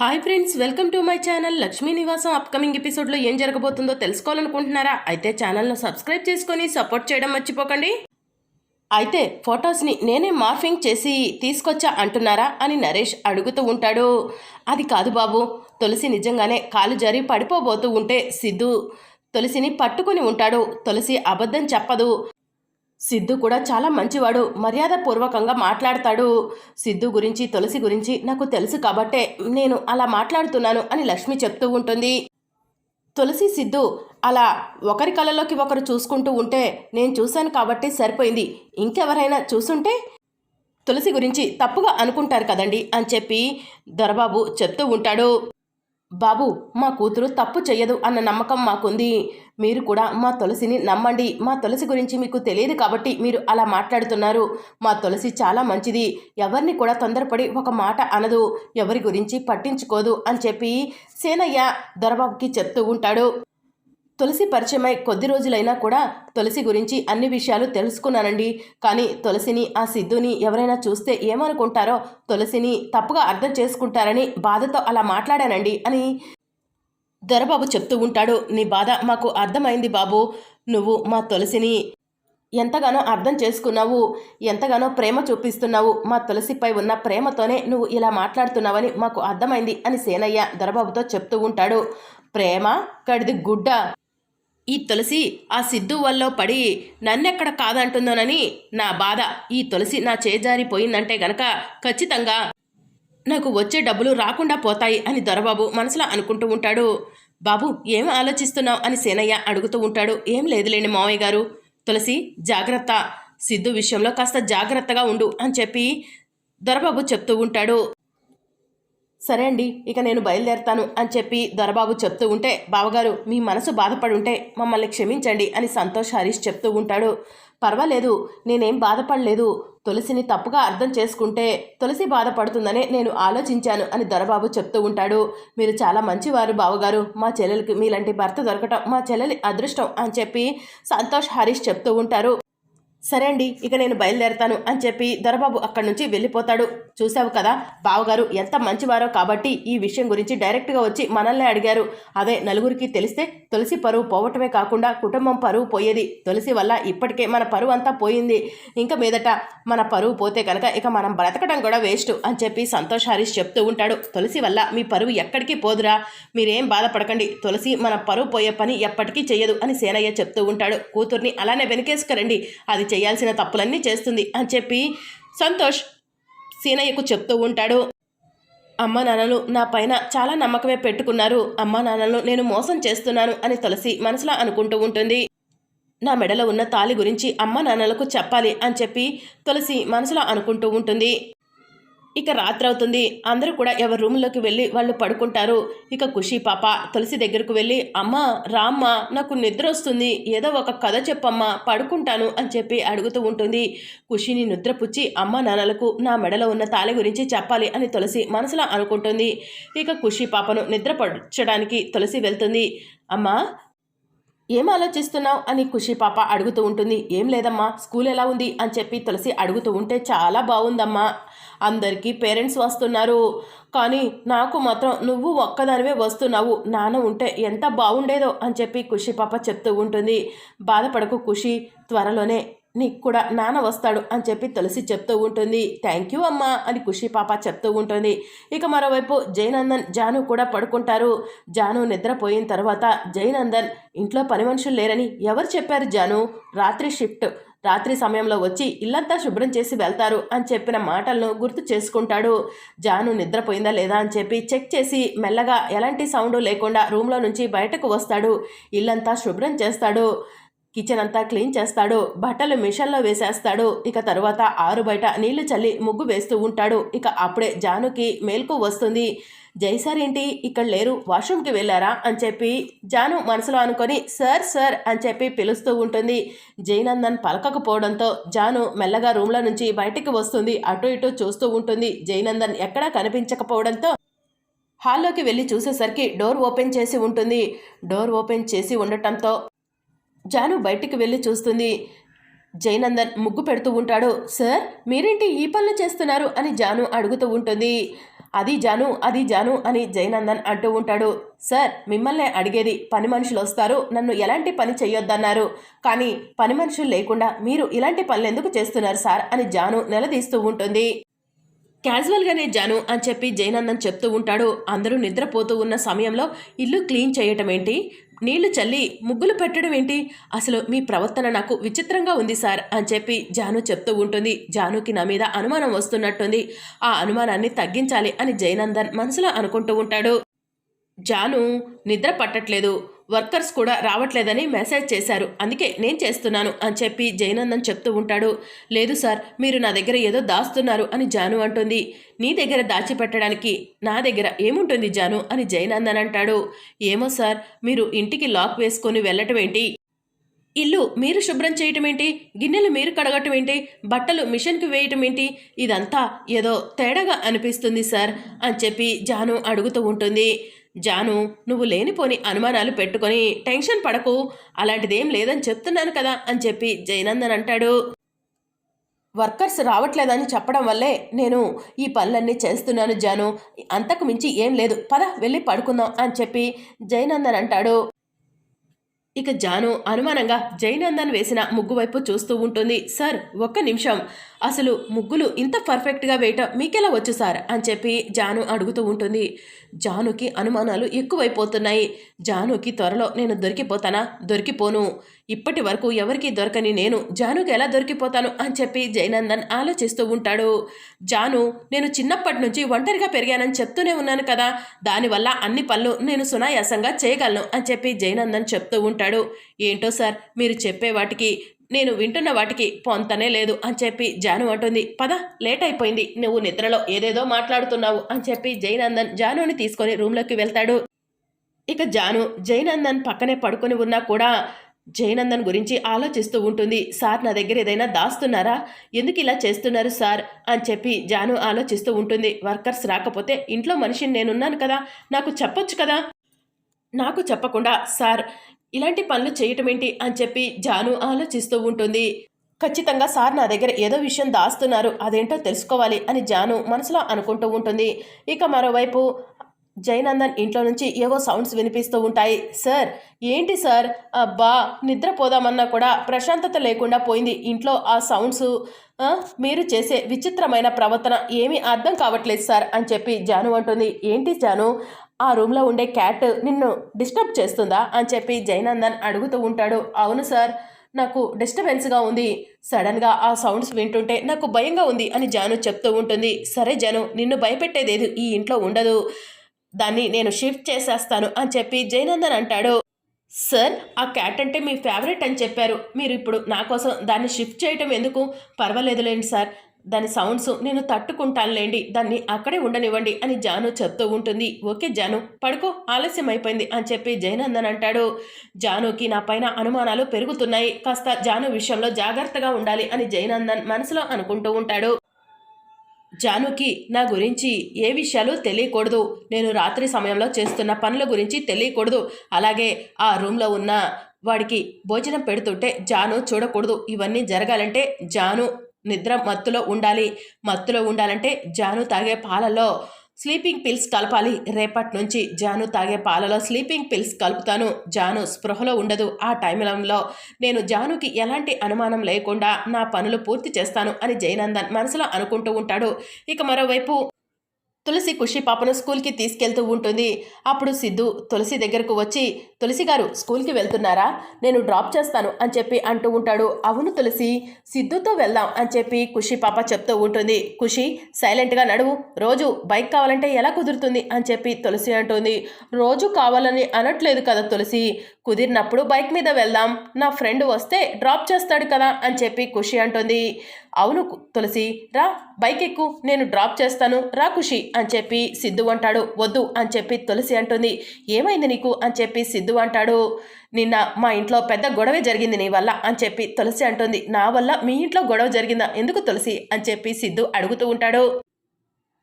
Hi friends welcome to my channel Lakshmi Nivasam upcoming ఎపిసోడ్లో ఏం జరగబోతుందో తెలుసుకోవాలనుకుంటున్నారా? అయితే ఛానల్ను సబ్స్క్రైబ్ చేసుకొని సపోర్ట్ చేయడం మర్చిపోకండి. అయితే ఫొటోస్ని నేనే మార్ఫింగ్ చేసి తీసుకొచ్చా అంటున్నారా అని నరేష్ అడుగుతూ ఉంటాడు. అది కాదు బాబు తులసి నిజంగానే కాలు జారి పడిపోబోతూ ఉంటే సిద్ధు తులసిని పట్టుకుని ఉంటాడు. తులసి అబద్ధం చెప్పదు. సిద్ధు కూడా చాలా మంచివాడు. మర్యాదపూర్వకంగా మాట్లాడతాడు. సిద్ధు గురించి తులసి గురించి నాకు తెలుసు కాబట్టే నేను అలా మాట్లాడుతున్నాను అని లక్ష్మి చెప్తూ ఉంటుంది. తులసి సిద్ధు అలా ఒకరి కళ్ళలోకి ఒకరు చూసుకుంటూ ఉంటే నేను చూశాను కాబట్టి సరిపోయింది. ఇంకెవరైనా చూసుంటే? తులసి గురించి తప్పుగా అనుకుంటారు కదండి అని చెప్పి దొరబాబు చెప్తూ ఉంటాడు. బాబు మా కూతురు తప్పు చెయ్యదు అన్న నమ్మకం మాకుంది. మీరు కూడా మా తులసిని నమ్మండి. మా తులసి గురించి మీకు తెలియదు కాబట్టి మీరు అలా మాట్లాడుతున్నారు. మా తులసి చాలా మంచిది. ఎవరిని కూడా తొందరపడి ఒక మాట అనదు. ఎవరి గురించి పట్టించుకోదు అని చెప్పి సేనయ్య దొరబాబుకి చెప్తూ ఉంటాడు. తులసి పరిచయమై కొద్ది రోజులైనా కూడా తులసి గురించి అన్ని విషయాలు తెలుసుకున్నానండి. కానీ తులసిని ఆ సిద్ధుని ఎవరైనా చూస్తే ఏమనుకుంటారో తులసిని తప్పుగా అర్థం చేసుకుంటారని బాధతో అలా మాట్లాడానండి అని దొరబాబు చెప్తూ ఉంటాడు. నీ బాధ మాకు అర్థమైంది బాబు. నువ్వు మా తులసిని ఎంతగానో అర్థం చేసుకున్నావు. ఎంతగానో ప్రేమ చూపిస్తున్నావు. మా తులసిపై ఉన్న ప్రేమతోనే నువ్వు ఇలా మాట్లాడుతున్నావని మాకు అర్థమైంది అని సేనయ్య దొరబాబుతో చెప్తూ ఉంటాడు. ప్రేమ కడిది గుడ్డ. ఈ తులసి ఆ సిద్ధు వల్ల పడి నన్నెక్కడ కాదంటుందోనని నా బాధ. ఈ తులసి నా చేజారిపోయిందంటే గనక ఖచ్చితంగా నాకు వచ్చే డబ్బులు రాకుండా పోతాయి అని దొరబాబు మనసులో అనుకుంటూ ఉంటాడు. బాబు ఏం ఆలోచిస్తున్నావు అని సేనయ్య అడుగుతూ ఉంటాడు. ఏం లేదులేండి మావయ్య గారు. తులసి జాగ్రత్త. సిద్ధు విషయంలో కాస్త జాగ్రత్తగా ఉండు అని చెప్పి దొరబాబు చెప్తూ ఉంటాడు. సరే అండి ఇక నేను బయలుదేరతాను అని చెప్పి దొరబాబు చెప్తూ ఉంటే బావగారు మీ మనసు బాధపడి ఉంటే మమ్మల్ని క్షమించండి అని సంతోష్ హరీష్ చెప్తూ ఉంటాడు. పర్వాలేదు నేనేం బాధపడలేదు. తులసిని తప్పుగా అర్థం చేసుకుంటే తులసి బాధపడుతుందనే నేను ఆలోచించాను అని దొరబాబు చెప్తూ ఉంటాడు. మీరు చాలా మంచివారు బావగారు మా చెల్లెలకి మీలాంటి భర్త దొరకటం మా చెల్లెలి అదృష్టం అని చెప్పి సంతోష్ హరీష్ చెప్తూ ఉంటారు. సరే అండి ఇక నేను బయలుదేరతాను అని చెప్పి దొరబాబు అక్కడి నుంచి వెళ్ళిపోతాడు. చూసావు కదా బావగారు ఎంత మంచివారో కాబట్టి ఈ విషయం గురించి డైరెక్ట్గా వచ్చి మనల్ని అడిగారు. అదే నలుగురికి తెలిస్తే తులసి పరువు పోవటమే కాకుండా కుటుంబం పరువు పోయేది. తులసి వల్ల ఇప్పటికే మన పరువు అంతా పోయింది. ఇంకా మీదట మన పరువు పోతే కనుక ఇక మనం బ్రతకడం కూడా వేస్ట్ అని చెప్పి సంతోష్ హరీష్ చెప్తూ ఉంటాడు. తులసి వల్ల మీ పరువు ఎక్కడికి పోదురా? మీరేం బాధపడకండి. తులసి మన పరువు పోయే పని ఎప్పటికీ చేయదు అని సేనయ్య చెప్తూ ఉంటాడు. కూతుర్ని అలానే వెనకేసుకురండి. అది చేయాల్సిన తప్పులన్నీ చేస్తుంది అని చెప్పి సంతోష్ సీనయ్యకు చెప్తూ ఉంటాడు. అమ్మ నాన్నలు నా పైన చాలా నమ్మకమే పెట్టుకున్నారు. అమ్మ నాన్నలు నేను మోసం చేస్తున్నాను అని తులసి మనసులో అనుకుంటూ ఉంటుంది. నా మెడలో ఉన్న తాలి గురించి అమ్మ నాన్నలకు చెప్పాలి అని చెప్పి తులసి మనసులో అనుకుంటూ ఉంటుంది. ఇక రాత్రి అవుతుంది. అందరూ కూడా ఎవరి రూమ్లోకి వెళ్ళి వాళ్ళు పడుకుంటారు. ఇక ఖుషి పాప తులసి దగ్గరకు వెళ్ళి అమ్మ రామ్మ నాకు నిద్ర వస్తుంది. ఏదో ఒక కథ చెప్పమ్మా పడుకుంటాను అని చెప్పి అడుగుతూ ఉంటుంది. ఖుషిని నిద్రపుచ్చి అమ్మ నాన్నలకు నా మెడలో ఉన్న తాళి గురించి చెప్పాలి అని తులసి మనసులో అనుకుంటుంది. ఇక ఖుషి పాపను నిద్రపరచడానికి తులసి వెళ్తుంది. అమ్మా ఏం ఆలోచిస్తున్నావు అని ఖుషి పాప అడుగుతూ ఉంటుంది. ఏం లేదమ్మా స్కూల్ ఎలా ఉంది అని చెప్పి తులసి అడుగుతూ ఉంటే చాలా బాగుందమ్మా. అందరికీ పేరెంట్స్ వస్తున్నారు. కానీ నాకు మాత్రం నువ్వు ఒక్కదానివే వస్తున్నావు. నాన్న ఉంటే ఎంత బాగుండేదో అని చెప్పి ఖుషి పాప చెప్తూ ఉంటుంది. బాధపడకు ఖుషి త్వరలోనే నీకు కూడా నాన్న వస్తాడు అని చెప్పి తులసి చెప్తూ ఉంటుంది. థ్యాంక్ యూ అమ్మా అని ఖుషి పాప చెప్తూ ఉంటుంది. ఇక మరోవైపు జయనందన్ జాను కూడా పడుకుంటారు. జాను నిద్రపోయిన తర్వాత జయనందన్ ఇంట్లో పని మనుషులు లేరని ఎవరు చెప్పారు జాను? రాత్రి షిఫ్ట్. రాత్రి సమయంలో వచ్చి ఇల్లంతా శుభ్రం చేసి వెళ్తారు అని చెప్పిన మాటలను గుర్తు చేసుకుంటాడు. జాను నిద్రపోయిందా లేదా అని చెప్పి చెక్ చేసి మెల్లగా ఎలాంటి సౌండ్ లేకుండా రూమ్లో నుంచి బయటకు వస్తాడు. ఇల్లంతా శుభ్రం చేస్తాడు. కిచెన్ అంతా క్లీన్ చేస్తాడు బట్టలు మిషన్లో వేసేస్తాడు ఇక తరువాత ఆరు బయట నీళ్ళు చల్లి ముగ్గు వేస్తూ ఉంటాడు. ఇక అప్పుడే జానుకి మేల్కు వస్తుంది. జైసార్ ఏంటి? ఇక్కడ లేరు. వాష్రూమ్కి వెళ్ళారా? అని చెప్పి జాను మనసులో అనుకొని సార్ సార్ అని చెప్పి పిలుస్తూ ఉంటుంది. జైనందన్ పలకకపోవడంతో జాను మెల్లగా రూమ్లో నుంచి బయటికి వస్తుంది. అటు ఇటు చూస్తూ ఉంటుంది. జైనందన్ ఎక్కడా కనిపించకపోవడంతో హాల్లోకి వెళ్ళి చూసేసరికి డోర్ ఓపెన్ చేసి ఉంటుంది. డోర్ ఓపెన్ చేసి ఉండటంతో జాను బయటికి వెళ్ళి చూస్తుంది. జయనందన్ ముగ్గు పెడుతూ ఉంటాడు. సార్ మీరేంటి ఈ పనులు చేస్తున్నారు? అని జాను అడుగుతూ ఉంటుంది. అది జాను అది జాను అని జయనందన్ అంటూ ఉంటాడు. సార్ మిమ్మల్ని అడిగేది పని మనుషులు వస్తారు. నన్ను ఎలాంటి పని చేయొద్దన్నారు కానీ పని మనుషులు లేకుండా మీరు ఇలాంటి పనులు ఎందుకు చేస్తున్నారు సార్? అని జాను నిలదీస్తూ ఉంటుంది. క్యాజువల్గానే జాను అని చెప్పి జయనందన్ చెప్తూ ఉంటాడు. అందరూ నిద్రపోతూ ఉన్న సమయంలో ఇల్లు క్లీన్ చేయటం ఏంటి? నీళ్ళు చల్లి ముగ్గులు పెట్టడం ఏంటి? అసలు మీ ప్రవర్తన నాకు విచిత్రంగా ఉంది సార్ అని చెప్పి జాను చెప్తూ ఉంటుంది. జానుకి నా మీద అనుమానం వస్తున్నట్టుంది. ఆ అనుమానాన్ని తగ్గించాలి అని జయనందన్ మనసులో అనుకుంటూ ఉంటాడు. జాను నిద్ర పట్టట్లేదు. వర్కర్స్ కూడా రావట్లేదని మెసేజ్ చేశారు. అందుకే నేను చేస్తున్నాను అని చెప్పి జయనందన్ చెప్తూ ఉంటాడు. లేదు సార్ మీరు నా దగ్గర ఏదో దాస్తున్నారు అని జాను అంటుంది. నీ దగ్గర దాచిపెట్టడానికి నా దగ్గర ఏముంటుంది జాను అని జయనందన్ అంటాడు. ఏమో సార్ మీరు ఇంటికి లాక్ వేసుకొని వెళ్ళటం ఏంటి? ఇల్లు మీరు శుభ్రం చేయటం ఏంటి? గిన్నెలు మీరు కడగటం ఏంటి? బట్టలు మిషన్కి వేయటం ఏంటి? ఇదంతా ఏదో తేడాగా అనిపిస్తుంది సార్ అని చెప్పి జాను అడుగుతూ ఉంటుంది. జాను నువ్వు లేనిపోని అనుమానాలు పెట్టుకొని టెన్షన్ పడకు. అలాంటిదేం లేదని చెప్తున్నాను కదా అని చెప్పి జయనందన్ అంటాడు. వర్కర్స్ రావట్లేదని చెప్పడం వల్లే నేను ఈ పనులన్నీ చేస్తున్నాను జాను. అంతకు మించి ఏం లేదు. పద వెళ్ళి పడుకుందాం అని చెప్పి జయనందన్ అంటాడు. ఇక జాను అనుమానంగా జయనందన్ వేసిన ముగ్గు వైపు చూస్తూ ఉంటుంది. సార్ ఒక్క నిమిషం. అసలు ముగ్గులు ఇంత పర్ఫెక్ట్గా వేయటం మీకెలా వచ్చు సార్? అని చెప్పి జాను అడుగుతూ ఉంటుంది. జానుకి అనుమానాలు ఎక్కువైపోతున్నాయి. జానుకి త్వరలో నేను దొరికిపోతానా? దొరికిపోను. ఇప్పటి వరకు ఎవరికి దొరకని నేను జానుకి ఎలా దొరికిపోతాను? అని చెప్పి జయనందన్ ఆలోచిస్తూ ఉంటాడు. జాను నేను చిన్నప్పటి నుంచి ఒంటరిగా పెరిగానని చెప్తూనే ఉన్నాను కదా. దానివల్ల అన్ని పనులు నేను సునాయాసంగా చేయగలను అని చెప్పి జయనందన్ చెప్తూ ఉంటాడు. ఏంటో సార్ మీరు చెప్పే వాటికి నేను వింటున్న వాటికి పొంతనే లేదు అని చెప్పి జాను అంటుంది. పద లేట్ అయిపోయింది నువ్వు నిద్రలో ఏదేదో మాట్లాడుతున్నావు అని చెప్పి జయనందన్ జానుని తీసుకొని రూమ్లోకి వెళ్తాడు. ఇక జాను జయనందన్ పక్కనే పడుకొని ఉన్నా కూడా జయనందన్ గురించి ఆలోచిస్తూ ఉంటుంది. సార్ నా దగ్గర ఏదైనా దాస్తున్నారా? ఎందుకు ఇలా చేస్తున్నారు సార్? అని చెప్పి జాను ఆలోచిస్తూ ఉంటుంది. వర్కర్స్ రాకపోతే ఇంట్లో మనిషిని నేనున్నాను కదా నాకు చెప్పొచ్చు కదా? నాకు చెప్పకుండా సార్ ఇలాంటి పనులు చేయటం ఏంటి అని చెప్పి జాను ఆలోచిస్తూ ఉంటుంది. ఖచ్చితంగా సార్ నా దగ్గర ఏదో విషయం దాస్తున్నారు అదేంటో తెలుసుకోవాలి అని జాను మనసులో అనుకుంటూ ఉంటుంది. ఇక మరోవైపు జయనందన్ ఇంట్లో నుంచి ఏవో సౌండ్స్ వినిపిస్తూ ఉంటాయి. సార్ ఏంటి సార్? అబ్బా నిద్రపోదామన్నా కూడా ప్రశాంతత లేకుండా పోయింది. ఇంట్లో ఆ సౌండ్స్ మీరు చేసే విచిత్రమైన ప్రవర్తన ఏమీ అర్థం కావట్లేదు సార్ అని చెప్పి జాను అంటుంది. ఏంటి జాను? ఆ రూమ్లో ఉండే క్యాట్ నిన్ను డిస్టర్బ్ చేస్తుందా అని చెప్పి జయనందన్ అడుగుతూ ఉంటాడు. అవును సార్ నాకు డిస్టర్బెన్స్గా ఉంది. సడన్గా ఆ సౌండ్స్ వింటుంటే నాకు భయంగా ఉంది అని జాను చెప్తూ ఉంటుంది. సరే జాను నిన్ను భయపెట్టేదేది ఈ ఇంట్లో ఉండదు. దాన్ని నేను షిఫ్ట్ చేసేస్తాను అని చెప్పి జయనందన్ అంటాడు. సార్ ఆ క్యాట్ అంటే మీ ఫేవరెట్ అని చెప్పారు. మీరు ఇప్పుడు నా కోసం దాన్ని షిఫ్ట్ చేయటం ఎందుకు? పర్వాలేదులేండి సార్. దాని సౌండ్స్ నేను తట్టుకుంటానులేండి. దాన్ని అక్కడే ఉండనివ్వండి అని జాను చెప్తూ ఉంటుంది. ఓకే జాను పడుకో ఆలస్యం అయిపోయింది అని చెప్పి జయనందన్ అంటాడు. జానుకి నా పైన అనుమానాలు పెరుగుతున్నాయి. కాస్త జాను విషయంలో జాగ్రత్తగా ఉండాలి అని జయనందన్ మనసులో అనుకుంటూ ఉంటాడు. జానుకి నా గురించి ఏ విషయాలు తెలియకూడదు. నేను రాత్రి సమయంలో చేస్తున్న పనుల గురించి తెలియకూడదు. అలాగే ఆ రూమ్లో ఉన్న వాడికి భోజనం పెడుతుంటే జాను చూడకూడదు. ఇవన్నీ జరగాలంటే జాను నిద్ర మత్తులో ఉండాలి. మత్తులో ఉండాలంటే జాను తాగే పాలలో స్లీపింగ్ పిల్స్ కలపాలి. రేపటి నుంచి జాను తాగే పాలలో స్లీపింగ్ పిల్స్ కలుపుతాను. జాను స్పృహలో ఉండదు. ఆ టైంలో నేను జానుకి ఎలాంటి అనుమానం లేకుండా నా పనులు పూర్తి చేస్తాను అని జయనందన్ మనసులో అనుకుంటూ ఉంటాడు. ఇక మరోవైపు తులసి ఖుషి పాపను స్కూల్కి తీసుకెళ్తూ ఉంటుంది. అప్పుడు సిద్ధు తులసి దగ్గరకు వచ్చి తులసి గారు స్కూల్కి వెళ్తున్నారా? నేను డ్రాప్ చేస్తాను అని చెప్పి అంటూ ఉంటాడు. అవును తులసి సిద్ధుతో వెళ్దాం అని చెప్పి ఖుషి పాప చెప్తూ ఉంటుంది. ఖుషి సైలెంట్గా నడువు. రోజు బైక్ కావాలంటే ఎలా కుదురుతుంది? అని చెప్పి తులసి అంటుంది. రోజు కావాలని అనట్లేదు కదా తులసి. కుదిరినప్పుడు బైక్ మీద వెళ్దాం. నా ఫ్రెండ్ వస్తే డ్రాప్ చేస్తాడు కదా అని చెప్పి ఖుషి అంటుంది. అవును తులసి రా బైక్ ఎక్కు నేను డ్రాప్ చేస్తాను రా ఖుషి అని చెప్పి సిద్ధు అంటాడు. వద్దు అని చెప్పి తులసి అంటుంది. ఏమైంది నీకు అని చెప్పి సిద్ధు అంటాడు. నిన్న మా ఇంట్లో పెద్ద గొడవే జరిగింది నీ వల్ల అని చెప్పి తులసి అంటుంది. నా వల్ల మీ ఇంట్లో గొడవ జరిగిందా? ఎందుకు తులసి అని చెప్పి సిద్ధు అడుగుతూ ఉంటాడు.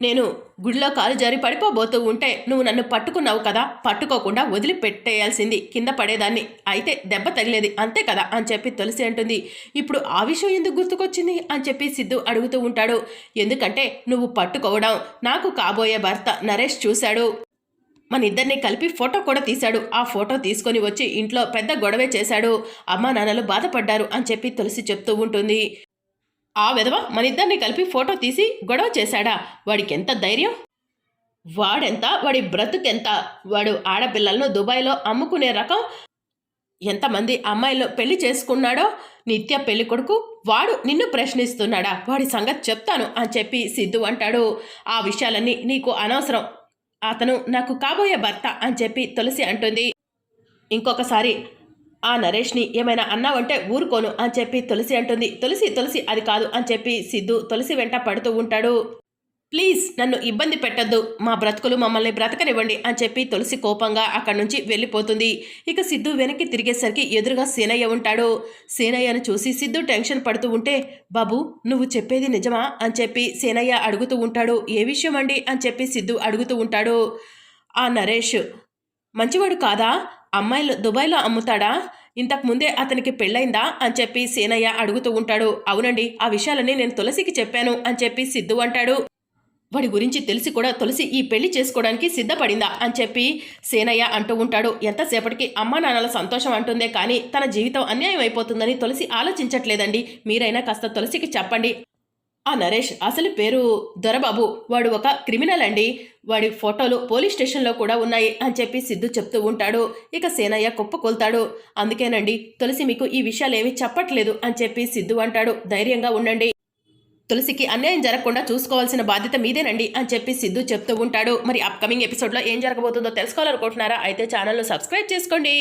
నేను గుడిలో కాలు జారి పడిపోబోతూ ఉంటే నువ్వు నన్ను పట్టుకున్నావు కదా? పట్టుకోకుండా వదిలిపెట్టేయాల్సింది కింద పడేదాన్ని. అయితే దెబ్బ తగిలేది అంతే కదా అని చెప్పి తులసి అంటుంది. ఇప్పుడు ఆ విషయం ఎందుకు గుర్తుకొచ్చింది అని చెప్పి సిద్ధు అడుగుతూ ఉంటాడు. ఎందుకంటే నువ్వు పట్టుకోవడం నాకు కాబోయే భర్త నరేష్ చూశాడు. మన ఇద్దరిని కలిపి ఫోటో కూడా తీశాడు. ఆ ఫోటో తీసుకొని వచ్చి ఇంట్లో పెద్ద గొడవే చేశాడు. అమ్మా నాన్నలు బాధపడ్డారు అని చెప్పి తులసి చెప్తూ ఉంటుంది. ఆ విధవ మన ఇద్దరిని కలిపి ఫోటో తీసి గొడవ చేశాడా? వాడికి ఎంత ధైర్యం? వాడెంత? వాడి బ్రతుకెంత? వాడు ఆడపిల్లలను దుబాయ్లో అమ్ముకునే రకం? ఎంతమంది అమ్మాయిలు పెళ్ళి చేసుకున్నాడో? నిత్య పెళ్ళి కొడుకు? వాడు నిన్ను ప్రశ్నిస్తున్నాడా? వాడి సంగతి చెప్తాను అని చెప్పి సిద్ధు అంటాడు. ఆ విషయాలన్నీ నీకు అనవసరం. అతను నాకు కాబోయే భర్త అని చెప్పి తులసి అంటుంది. ఇంకొకసారి ఆ నరేష్ని ఏమైనా అన్నావంటే ఊరుకోను అని చెప్పి తులసి అంటుంది. తులసి తులసి అది కాదు అని చెప్పి సిద్ధు తులసి వెంట పడుతూ ఉంటాడు. ప్లీజ్ నన్ను ఇబ్బంది పెట్టద్దు. మా బ్రతుకులు మమ్మల్ని బ్రతకనివ్వండి అని చెప్పి తులసి కోపంగా అక్కడి నుంచి వెళ్ళిపోతుంది. ఇక సిద్ధు వెనక్కి తిరిగేసరికి ఎదురుగా సీనయ్య ఉంటాడు. సీనయ్యను చూసి సిద్ధు టెన్షన్ పడుతూ ఉంటే బాబు నువ్వు చెప్పేది నిజమా? అని చెప్పి సీనయ్య అడుగుతూ ఉంటాడు. ఏ విషయం అండి? అని చెప్పి సిద్ధు అడుగుతూ ఉంటాడు. ఆ నరేష్ మంచివాడు కాదా? అమ్మాయిలు దుబాయ్లో అమ్ముతాడా? ఇంతకు ముందే అతనికి పెళ్ళైందా? అని చెప్పి సీనయ్య అడుగుతూ ఉంటాడు. అవునండి ఆ విషయాలన్నీ నేను తులసికి చెప్పాను అని చెప్పి సిద్ధు అంటాడు. వాడి గురించి తెలిసి కూడా తులసి ఈ పెళ్ళి చేసుకోవడానికి సిద్ధపడిందా? అని చెప్పి సేనయ్య అంటూ ఉంటాడు. ఎంతసేపటికి అమ్మా నాన్నల సంతోషం అంటుందే కానీ తన జీవితం అన్యాయం అయిపోతుందని తులసి ఆలోచించట్లేదండి. మీరైనా కాస్త తులసికి చెప్పండి. ఆ నరేష్ అసలు పేరు దొరబాబు. వాడు ఒక క్రిమినల్ అండి. వాడి ఫోటోలు పోలీస్ స్టేషన్లో కూడా ఉన్నాయి అని చెప్పి సిద్ధు చెప్తూ ఉంటాడు. ఇక సేనయ్య కుప్పకొల్తాడు అందుకేనండి తులసి మీకు ఈ విషయాలేమీ చెప్పట్లేదు అని చెప్పి సిద్ధు అంటాడు. ధైర్యంగా ఉండండి. తులసికి అన్యాయం జరగకుండా చూసుకోవాల్సిన బాధ్యత మీదేనండి అని చెప్పి సిద్ధు చెప్తూ ఉంటాడు. మరి అప్కమింగ్ ఎపిసోడ్లో ఏం జరగబోతుందో తెలుసుకోవాలనుకుంటున్నారా? అయితే ఛానల్ను సబ్స్క్రైబ్ చేసుకోండి.